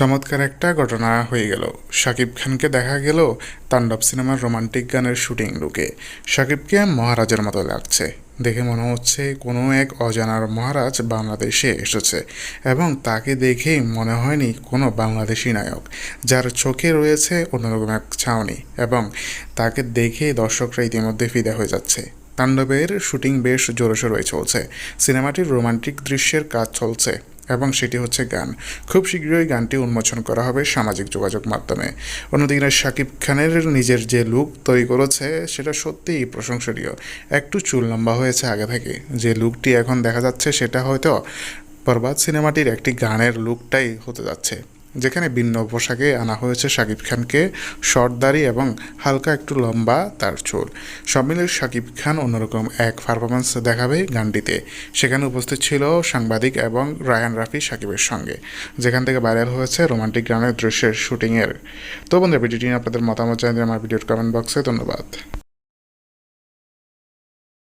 চমৎকার একটা ঘটনা হয়ে গেল। শাকিব খানকে দেখা গেল তাণ্ডব সিনেমার রোমান্টিক গানের শুটিং লুকে। শাকিবকে মহারাজের মতো লাগছে। দেখে মনে হচ্ছে কোনো এক অজানার মহারাজ বাংলাদেশে এসেছে এবং তাকে দেখেই মনে হয়নি কোনো বাংলাদেশি নায়ক, যার চোখে রয়েছে অন্যরকম এক ছাউনি এবং তাকে দেখেই দর্শকরা ইতিমধ্যে ফিদা হয়ে যাচ্ছে। তাণ্ডবের শুটিং বেশ জোরসোরই চলছে। সিনেমাটির রোমান্টিক দৃশ্যের কাজ চলছে। এবং সেটি হচ্ছে গান। খুব শীঘ্রই গানটি উন্মোচন করা হবে সামাজিক যোগাযোগ মাধ্যমে। অন্যদিকে শাকিব খানের নিজের যে লুক তৈরি করেছে, সেটা সত্যিই প্রশংসনীয়। একটু চুল লম্বা হয়েছে আগে থেকে। যে লুকটি এখন দেখা যাচ্ছে, সেটা হয়তো বরবাদ সিনেমাটির একটি গানের লুকটাই হতে যাচ্ছে। যেখানে ভিন্ন পোশাকে আনা হয়েছে শাকিব খানকে শর্ট দাড়ি এবং হালকা একটু লম্বা তার চুল। সব মিলে শাকিব খান অন্যরকম এক পারফরমেন্স দেখাবে গানটিতে। সেখানে উপস্থিত ছিল সাংবাদিক এবং রায়ান রাফি শাকিবের সঙ্গে, যেখান থেকে ভাইরাল হয়েছে রোমান্টিক গানের দৃশ্যের শুটিংয়ের। তো বন্ধুরা, ভিডিওটি আপনাদের মতামত জানিয়ে আমার ভিডিওর কমেন্ট বক্সে ধন্যবাদ।